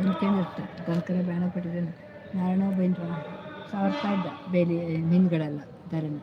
ನಂಬ್ಕೊಂಡಿರ್ತ ತರಕಾರಿ ಬೇಡ ಪಟ್ಟಿದ್ದೇನೆ. ನಾರಾಯಣ ಬೈಂದ್ರ. ಸಾವಿರ ರೂಪಾಯಿ ಇದ್ದ ಬೇಲಿ ಮೀನುಗಳೆಲ್ಲ ಧರಣ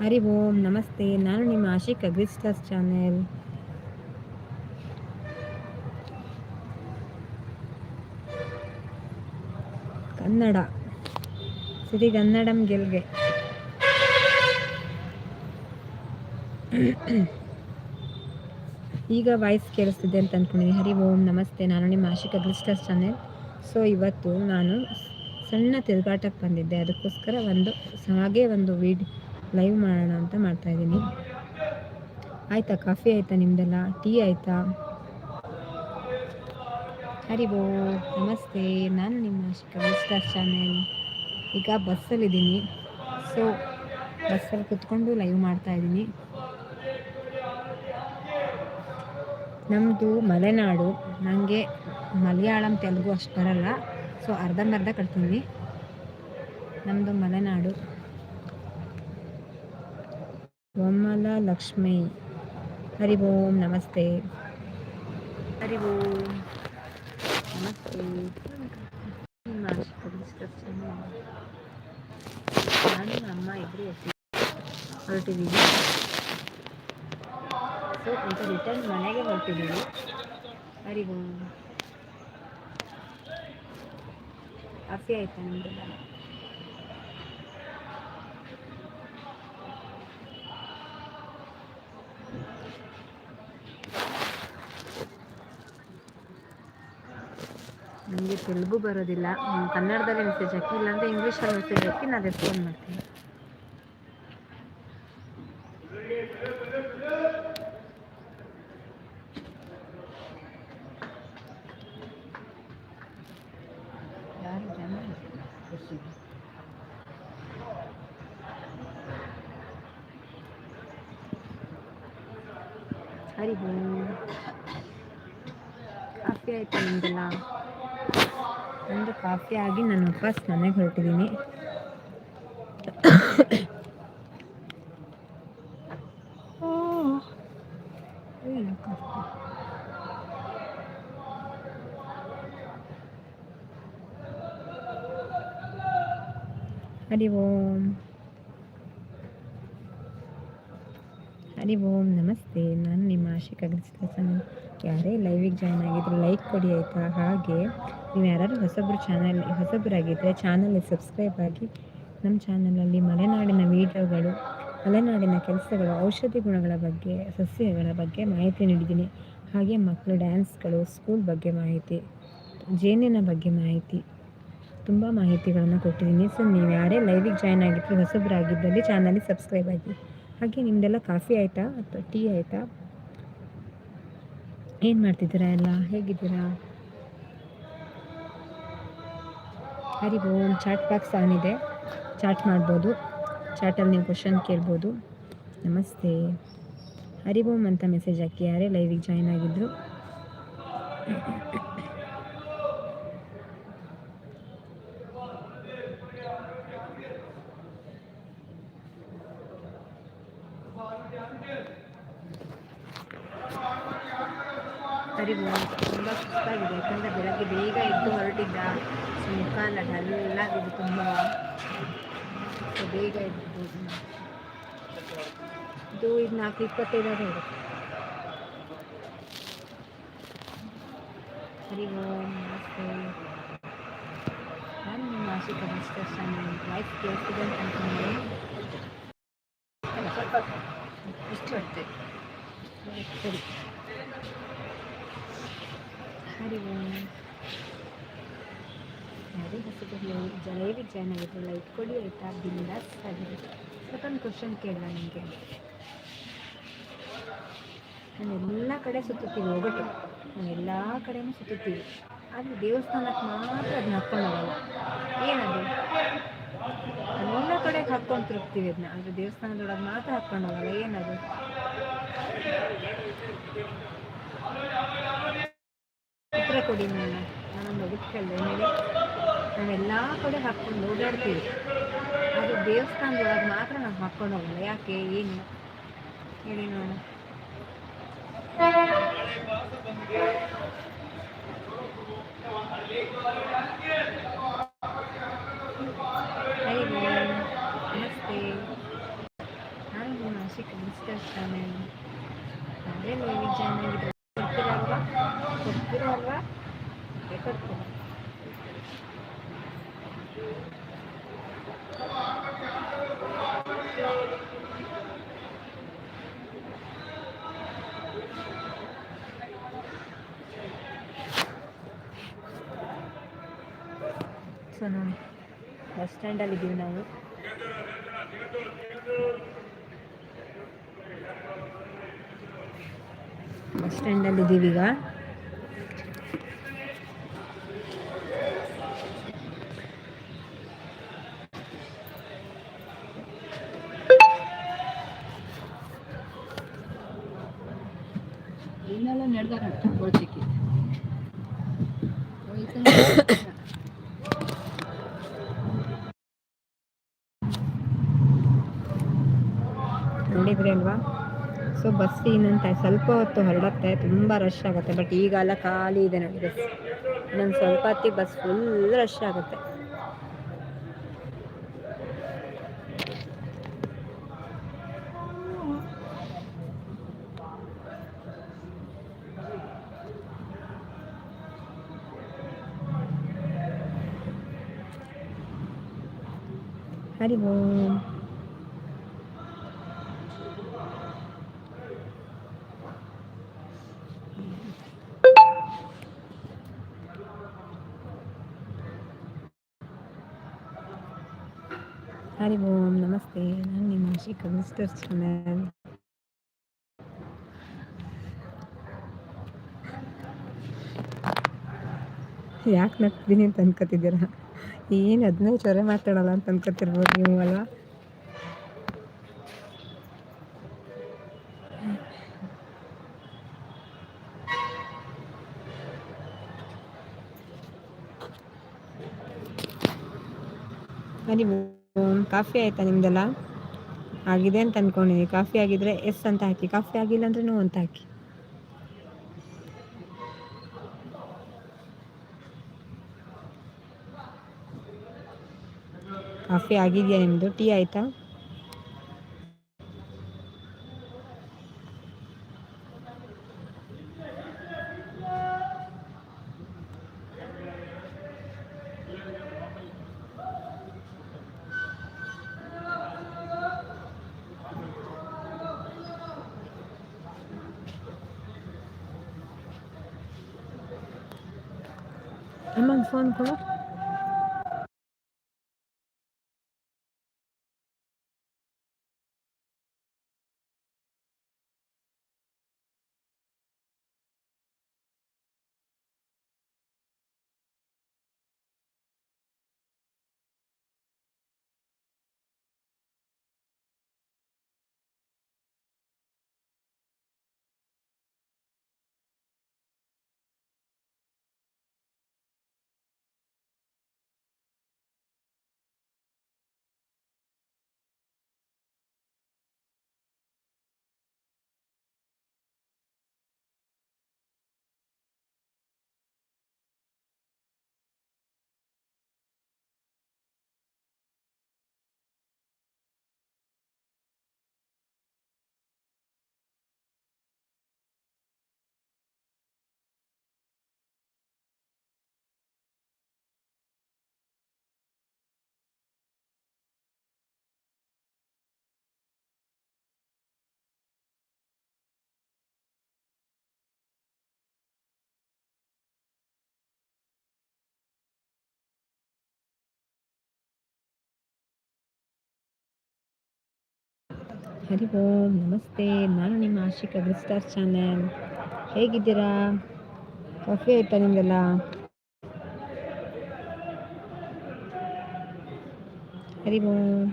ಹರಿ ಓಂ, ನಮಸ್ತೆ. ನಾನು ನಿಮ್ಮ ಆಶಿಕ್ ಅಗ್ರಿಸ್ಟರ್ಸ್ ಚಾನೆಲ್. ಕನ್ನಡ. ಸಿರಿಗನ್ನಡಂ ಗೆಲ್ಗೆ. ಈಗ ವಾಯ್ಸ್ ಕೇಳಿಸ್ತಿದೆ ಅಂತ ಅಂದ್ಕೊಂಡಿದ್ದೀನಿ ಹರಿ ಓಂ, ನಮಸ್ತೆ. ನಾನು ನಿಮ್ಮ ಆಶಿಕ್ ಅಗ್ರಿಸ್ಟರ್ಸ್ ಚಾನೆಲ್. ಸೊ, ಇವತ್ತು ನಾನು ಸಣ್ಣ ತಿರುಗಾಟಕ್ಕೆ ಬಂದಿದ್ದೆ. ಅದಕ್ಕೋಸ್ಕರ ಒಂದು ಹಾಗೆ ಒಂದು ವೀಡ್ ಲೈವ್ ಮಾಡೋಣ ಅಂತ ಮಾಡ್ತಾಯಿದ್ದೀನಿ ಆಯಿತಾ? ಕಾಫಿ ಆಯಿತಾ ನಿಮ್ಮದೆಲ್ಲ ಟೀ ಆಯಿತಾ? ಹರಿ ಓ ನಮಸ್ತೆ. ನಾನು ನಿಮ್ಮ ಕವಿಸ್ಟಾರ್ ಚಾನೆಲ್ ಈಗ ಬಸ್ಸಲ್ಲಿದ್ದೀನಿ ಸೊ ಬಸ್ಸಲ್ಲಿ ಕುತ್ಕೊಂಡು ಲೈವ್ ಮಾಡ್ತಾಯಿದ್ದೀನಿ ನಮ್ಮದು ಮಲೆನಾಡು. ನನಗೆ ಮಲಯಾಳಂ ತೆಲುಗು ಅಷ್ಟು ಬರಲ್ಲ. ಸೊ ಅರ್ಧಂಬರ್ಧ ಕಟ್ತೀನಿ. ನಮ್ಮದು ಮಲೆನಾಡು. ಲಕ್ಷ್ಮಿ. ಹರಿ ಓಂ, ನಮಸ್ತೆ. ಹರಿ ಓಂ, ನಮಸ್ತೆ. ನಾನು, ಅಮ್ಮ ಇಬ್ಬರು ಹೊರಟಿದ್ದೀವಿ. ಸೊ ಅಂತ ರಿಟರ್ನ್ ಮನೆಗೆ ಹೊರಟಿದ್ದೀವಿ. ಹರಿ ಓಂ. ಕಾಫಿ ಆಯ್ತಾ ನಿಮ್ಮದೆಲ್ಲ ನನಗೆ ತೆಲುಗು ಬರೋದಿಲ್ಲ ಕನ್ನಡದಲ್ಲಿ ಮೆಸೇಜ್ ಹಾಕಿ ಇಲ್ಲಾಂದರೆ ಇಂಗ್ಲೀಷಲ್ಲಿ ಮೆಸೇಜ್ ಹಾಕಿ ನಾನು ರೆಸ್ಪಾಂಡ್ ಮಾಡ್ತೀನಿ ಹರಿ ಓಂ ಕಾಫಿ ಆಯಿತು ನಿಮ್ಮದೆಲ್ಲ ನಂದು ಕಾಫಿ ಆಗಿ ನಾನು ವಾಪಸ್ ಮನೆಗೆ ಹೊರಟಿದ್ದೀನಿ ಹರಿ ಓಂ. ಹರಿ ಓಂ, ನಮಸ್ತೆ. ಆಶಿಕ್ ಅಗ್ರಿಸ್ಟೇಷನ್ ಯಾರೇ ಲೈವಿಗೆ ಜಾಯ್ನ್ ಆಗಿದ್ರೆ ಲೈಕ್ ಕೊಡಿ ಆಯಿತಾ? ಹಾಗೆ ನೀವು ಯಾರಾದ್ರು ಹೊಸಬ್ರು ಚಾನಲ್ ಹೊಸಬರಾಗಿದ್ದರೆ ಚಾನಲ್ಗೆ ಸಬ್ಸ್ಕ್ರೈಬ್ ಆಗಿ ನಮ್ಮ ಚಾನಲಲ್ಲಿ ಮಲೆನಾಡಿನ ವೀಡಿಯೋಗಳು ಮಲೆನಾಡಿನ ಕೆಲಸಗಳು, ಔಷಧಿ ಗುಣಗಳ ಬಗ್ಗೆ, ಸಸ್ಯಗಳ ಬಗ್ಗೆ ಮಾಹಿತಿ ನೀಡಿದ್ದೀನಿ. ಹಾಗೆ ಮಕ್ಕಳು ಡ್ಯಾನ್ಸ್ಗಳು ಸ್ಕೂಲ್ ಬಗ್ಗೆ ಮಾಹಿತಿ, ಜೇನಿನ ಬಗ್ಗೆ ಮಾಹಿತಿ, ತುಂಬ ಮಾಹಿತಿಗಳನ್ನು ಕೊಟ್ಟಿದ್ದೀನಿ. ಸೊ ನೀವು ಯಾರೇ ಲೈವಿಗೆ ಜಾಯ್ನ್ ಆಗಿದ್ದರೆ ಹೊಸಬರಾಗಿದ್ದಲ್ಲಿ ಚಾನಲ್ಗೆ ಸಬ್ಸ್ಕ್ರೈಬ್ ಆಗಿ. ಹಾಗೆ ನಿಮ್ಮದೆಲ್ಲ ಕಾಫಿ ಆಯಿತಾ? ಅಥವಾ ಟೀ ಆಯಿತಾ? ಏನು ಮಾಡ್ತಿದ್ದೀರಾ ಎಲ್ಲ? ಹೇಗಿದ್ದೀರಾ? Hari Om chat box on ಇದೆ. ಚಾಟ್ ಮಾಡ್ಬೋದು. ಚಾಟಲ್ಲಿ ನೀವು ಕ್ವಶನ್ ಕೇಳ್ಬೋದು. ನಮಸ್ತೆ. ಹರಿ ಅಂತ ಮೆಸೇಜ್ ಹಾಕಿದ್ದಾರೆ. ಯಾರೇ ಲೈವಿಗೆ ಜಾಯ್ನ್ ಆಗಿದ್ರು ಹರಿ ಓಂ ತುಂಬ ಸುಸ್ತಾಗಿದೆ ಯಾಕಂದರೆ ಬೆಳಗ್ಗೆ ಬೇಗ ಎದ್ದು ಹೊರಟಿದ್ದ ಸೊ ಮುಖ ಎಲ್ಲ ಡಲ್ಲಾಗಿದೆ ತುಂಬ ಸೊ ಬೇಗ ಎದ್ದು ಇದು ಇದು ನಾಲ್ಕು ಇಪ್ಪತ್ತೈದಾರು ಇರುತ್ತೆ ಹರಿ ಓಂ ನಮಸ್ತೆ ನಾನು ನಿಮ್ಮ ಆಶಿಕ ಡಿಸ್ಕಷನ್ ಲೈಫ್ ಕೇಳ್ತಿದೆ ಅಂತ ಅನ್ಕೊಂಡಿದ್ದೀನಿ ಅಲ್ಲ, ಸ್ವಲ್ಪ ಇಷ್ಟು ಹೊತ್ತೆ ಸರಿ ಹರಿ ಓಂ ಯಾರೇ ಹೊಸಬರು ಜಲೇಬಿ ಜಾಯ್ನ್ ಆಗಿದ್ರು ಲೈಟ್ ಕೊಡಿ ಆಯಿತಾ? ಬಿಂದಾಸ್ ಆಗಿದೆ. ಸೆಕೆಂಡ್ ಕ್ವಶನ್ ಕೇಳಲ್ಲ ನಿಮಗೆ. ನಾನು ಎಲ್ಲ ಕಡೆ ಸುತ್ತುತ್ತೀವಿ ಒಗಟು ನಾನು ಎಲ್ಲ ಕಡೆನೂ ಸುತ್ತುತ್ತೀವಿ. ಆದರೆ ದೇವಸ್ಥಾನಕ್ಕೆ ಮಾತ್ರ ಅದನ್ನ ಹಾಕ್ಕೊಂಡು ಹೋಗಲ್ಲ ಏನದು ಎಲ್ಲ ಕಡೆಗೆ ಹಾಕ್ಕೊಂಡು ತಿರುಗ್ತೀವಿ ಅದನ್ನ ಆದರೆ ದೇವಸ್ಥಾನದೊಳಗೆ ಮಾತ್ರ ಹಾಕ್ಕೊಂಡು ಹೋಗಲ್ಲ ಏನದು ಕೊಡಿ ನಾನು ನಾನೊಂದು ಒಗಟು ಕೇಳಿದೆ. ನಾವೆಲ್ಲ ಕಡೆ ಹಾಕ್ಕೊಂಡು ಓಡಾಡ್ತೀವಿ. ಅದು ದೇವಸ್ಥಾನದೊಳಗೆ ಮಾತ್ರ ನಾವು ಹಾಕ್ಕೊಂಡು ಹೋಗಲ್ಲ. ಯಾಕೆ? ಏನು? ಹೇಳಿ ನೋಡೋಣ. ನಮಸ್ತೆ ನಾನು ಅದೇ ಕೊಡ್ತೀರಲ್ವಾ ಕೊಡ್ತೀರಲ್ವಾ ಕೊಡ್ತೀರಾ ಸೊ ನೋಡಿ ಬಸ್ ಸ್ಟ್ಯಾಂಡಲ್ಲಿ ಇದ್ದೀವಿ ನಾವು. ಬಸ್ ಸ್ಟ್ಯಾಂಡಲ್ಲಿ ಇದ್ದೀವಿ ಈಗ. ಇನ್ನೆಲ್ಲ ಅಲ್ವಾ? ಸೊ ಬಸ್ ಇನ್ನೊಂದು ಸ್ವಲ್ಪ ಹೊತ್ತು ಹೊರಡತ್ತೆ, ತುಂಬ ರಶ್ ಆಗುತ್ತೆ. ಬಟ್ ಈಗ ಎಲ್ಲ ಖಾಲಿ ಇದೆ ನೋಡಿ ಬಸ್ ಇನ್ನೊಂದು ಸ್ವಲ್ಪ ಹೊತ್ತಿಗೆ ಬಸ್ ಫುಲ್ ರಶ್ ಆಗುತ್ತೆ. ಹರಿ ಓಂ ಹರಿ ಓಂ ನಮಸ್ತೆ ನಾನು ನಿಮ್ಮ ಆಶಿಕ ಮಿಸ್ಟರ್ ಚಾನಲ್ ಯಾಕೆ ನಗ್ತೀನಿ ಅಂತ ಅನ್ಕೋತಿದ್ದೀರಾ ಏನು ಅದನ್ನೇ ಚೊರೆ ಮಾತಾಡಲ್ಲ ಅಂತ ಅನ್ಕೋತಿರ್ಬೋದು ನೀವು ಹರಿ ಕಾಫಿ ಆಯ್ತಾ ನಿಮ್ದೆಲ್ಲ? ಆಗಿದೆ ಅಂತ ಅನ್ಕೊಂಡಿದ್ದೀನಿ ಕಾಫಿ ಆಗಿದ್ರೆ ಎಸ್ ಅಂತ ಹಾಕಿ. ಕಾಫಿ ಆಗಿಲ್ಲ ಅಂದ್ರೆ ನೋ ಅಂತ ಹಾಕಿ. ಕಾಫಿ ಆಗಿದೆಯಾ ನಿಮ್ಮದು ಟೀ ಆಯಿತಾ? ಅಮ್ಮಂಗೆ ಫೋನ್ ಕೊಡು. ಹರಿ ಓಂ ನಮಸ್ತೆ. ನಾನು ನಿಮ್ಮ ಆಶಿಕ ಗ್ರಿಸ್ಟಾರ್ ಚಾನೆಲ್ ಹೇಗಿದ್ದೀರಾ? ಕಾಫಿ ಆಯ್ತಾ ನಿಮ್ದೆಲ್ಲ? ಹರಿ ಓಂ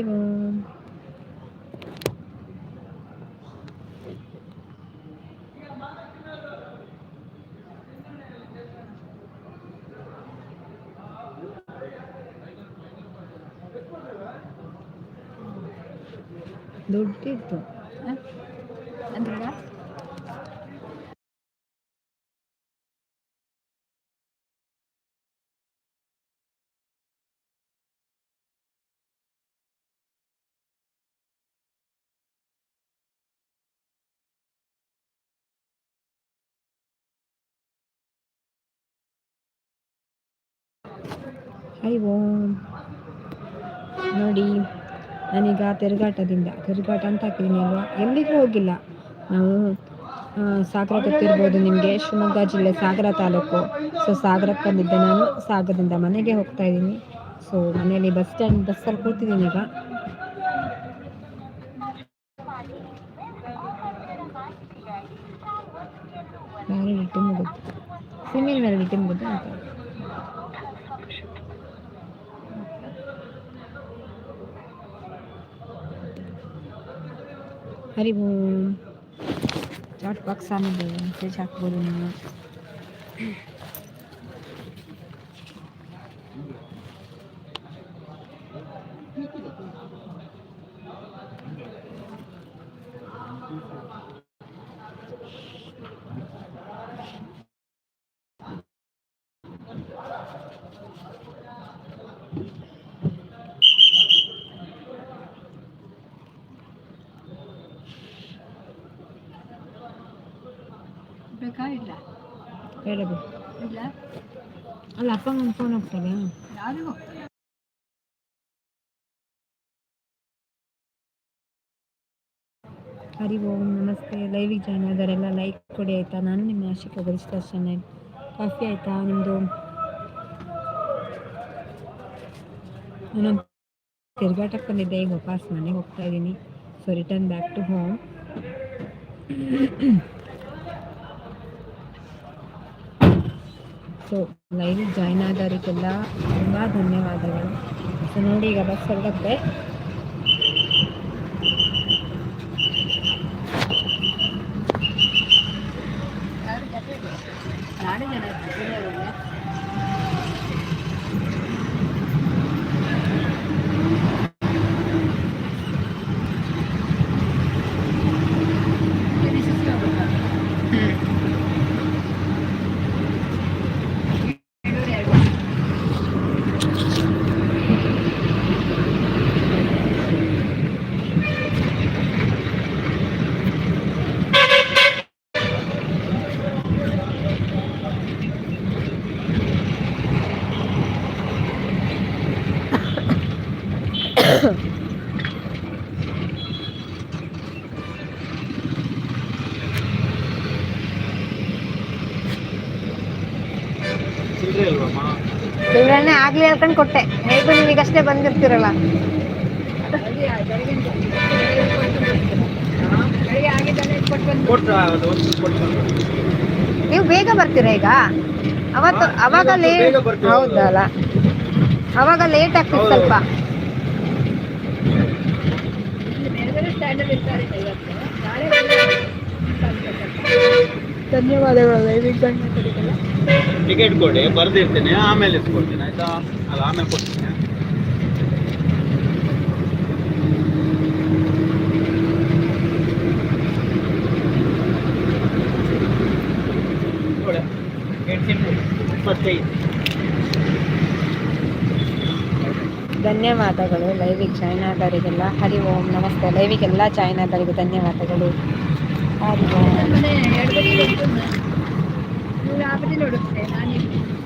ಹರಿ ಓಂ ದುಡ್ಡಿತ್ತು ಅಂದ್ರೆ ಹರಿ ಓಂ ನೋಡಿ, ನಾನೀಗ ತಿರುಗಾಟದಿಂದ, ತಿರುಗಾಟ ಅಂತ ಹಾಕಿದ್ದೀನಿ ಅಲ್ವಾ? ಎಲ್ಲಿಗೂ ಹೋಗಿಲ್ಲ. ನಾವು ಸಾಗರ ಗೊತ್ತಿರ್ಬೋದು ನಿಮಗೆ, ಶಿವಮೊಗ್ಗ ಜಿಲ್ಲೆ ಸಾಗರ ತಾಲೂಕು. ಸೊ ಸಾಗರಕ್ಕೆ ಬಂದಿದ್ದೆ ನಾನು. ಸಾಗರದಿಂದ ಮನೆಗೆ ಹೋಗ್ತಾ ಇದ್ದೀನಿ. ಸೊ ಮನೆಯಲ್ಲಿ ಬಸ್ ಸ್ಟ್ಯಾಂಡ್, ಬಸ್ಸಲ್ಲಿ ಕೂತಿದ್ದೀನಿ ಈಗ. ವ್ಯಾಲಿಡಿಟಿ ಮುಗಿದು ಸಿಮಿಲ್ ವೆರೈಟಿ ಮುಗಿದು ಅಂತ ಹರಿ ಓಂ ಚಾಟ್ ಬಾಕ್ಸ್ ಆಮೇಲೆ ಮೆಸೇಜ್ ಹಾಕ್ಬೋದು ಬೇಕಾ ಇಲ್ಲ? ಹೇಳಬೇಕು ಇಲ್ಲ? ಅಲ್ಲ ಅಪ್ಪಂಗೆ ಫೋನ್ ಹೋಗ್ತಾರೆ ಯಾರಿಗೂ ಹರಿ ಓಂ ನಮಸ್ತೆ. ಲೈವಿಗೆ ಜಾಯ್ನ್ ಆದರೆಲ್ಲ ಲೈಕ್ ಕೊಡಿ ಆಯಿತಾ? ನಾನು ನಿಮ್ಮ ಆಶಿಕ ಗರಿಷ್ಠ ಚಾನೆಲ್ ಕಾಫಿ ಆಯಿತಾ ನಿಮ್ಮದು ನಾನು ತಿರ್ಗಾಟಕ್ಕೆ ಬಂದಿದ್ದೆ. ಈಗ ವಾಪಸ್ ಮನೆಗೆ ಹೋಗ್ತಾ ಇದ್ದೀನಿ. So return back to home so live join ಆದವರಿಗೆಲ್ಲ ತುಂಬ ಧನ್ಯವಾದಗಳು. ಸೊ ನೋಡಿ ಈಗ ಬಸ್ ಹೊರಡುತ್ತೆ ಚಿಲ್ಡ್ರನ್ನೇ ಆಗ್ಲಿ ಹೇಳ್ಕೊಂಡು ಕೊಟ್ಟೆ. ಹೇಗೂ ನೀವೀಗಷ್ಟೇ ಬಂದಿರ್ತೀರಲ್ಲ. ನೀವು ಬೇಗ ಬರ್ತೀರಾ ಈಗ? ಅವತ್ತು ಅವಾಗ ಲೇಟ್ ಹೌದಲ್ಲ ಅವಾಗ ಲೇಟ್ ಆಗ್ತಿತ್ತು ಸ್ವಲ್ಪ. ಧನ್ಯವಾದಗಳು ಕಡಿಗಲ್ಲ ಟಿಕೆಟ್ ಕೊಡಿ ಬರ್ದಿರ್ತೀನಿ ಆಮೇಲೆ ಇಸ್ಕೊಡ್ತೀನಿ ಆಯ್ತಾ? ಅಲ್ಲ ಆಮೇಲೆ ಕೊಡ್ತೀನಿ. ಧನ್ಯವಾದಗಳು. ಲೈವಿಗೆ ಜಾಯ್ನ್ ಆದವರಿಗೆಲ್ಲ ಹರಿ ಓಂ ನಮಸ್ತೆ. ಲೈವಿಗೆಲ್ಲ ಜಾಯ್ನ್ ಆದವರಿಗೆ ಧನ್ಯವಾದಗಳು. ಹರಿ ಓಂ. ലാബിലെടുത്തേ ഞാൻ